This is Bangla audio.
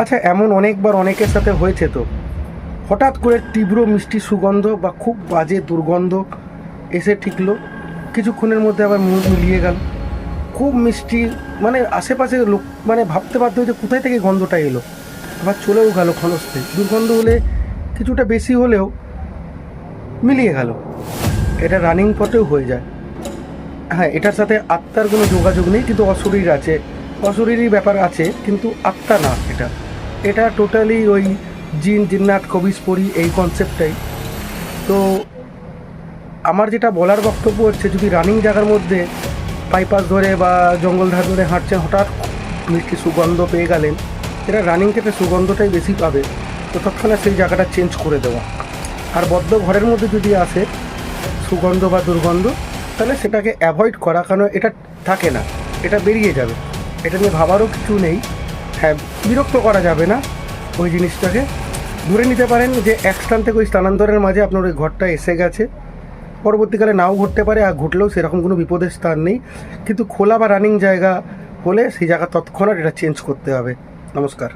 আচ্ছা এমন অনেকবার অনেকের সাথে হয়েছে তো। হঠাৎ করে তীব্র মিষ্টি সুগন্ধ বা খুব বাজে দুর্গন্ধ এসে ঠিকলো। কিছুক্ষণের মধ্যে আবার মুখ মিলিয়ে গেল। খুব মিষ্টি মানে আশেপাশে লোক মানে ভাবতে বাধ্য হয়েছে কোথায় থেকে গন্ধটা এলো। আবার চলেও গেল ক্ষণস্তে। দুর্গন্ধ হলে কিছুটা বেশি হলেও মিলিয়ে গেল। এটা রানিং পথেও হয়ে যায়। হ্যাঁ এটার সাথে আত্মার কোনো যোগাযোগ নেই, কিন্তু অশরীর আছে। অশরীরই ব্যাপার আছে, কিন্তু আত্মা না এটা। এটা টোটালি ওই জিন, জিন্নাত কবিজ পড়ি এই কনসেপ্টটাই তো আমার যেটা বলার বক্তব্য হচ্ছে, যদি রানিং জায়গার মধ্যে বাইপাস ধরে বা জঙ্গল ধার ধরে হাঁটছেন, হঠাৎ মিষ্টি সুগন্ধ পেয়ে গেলেন এটা রানিং থেকে সুগন্ধটাই বেশি পাবে, তো তৎক্ষণাৎ সেই জায়গাটা চেঞ্জ করে দেওয়া। আর বদ্ধ ঘরের মধ্যে যদি আসে সুগন্ধ বা দুর্গন্ধ, তাহলে সেটাকে অ্যাভয়েড করা, কারণ এটা থাকে না, এটা বেরিয়ে যাবে। এটা নিয়ে ভাবারও কিছু নেই। হ্যাঁ বিরক্ত করা যাবে না ওই জিনিসটাকে। ধরে নিতে পারেন যে এক স্থান থেকে ওই স্থানান্তরের মাঝে আপনার ওই ঘরটা এসে গেছে। পরবর্তীকালে নাও ঘটতে পারে আর ঘটলেও সেরকম কোনো বিপদের স্থান নেই। কিন্তু খোলা বা রানিং জায়গা হলে সেই জায়গা তৎক্ষণাৎ এটা চেঞ্জ করতে হবে। নমস্কার।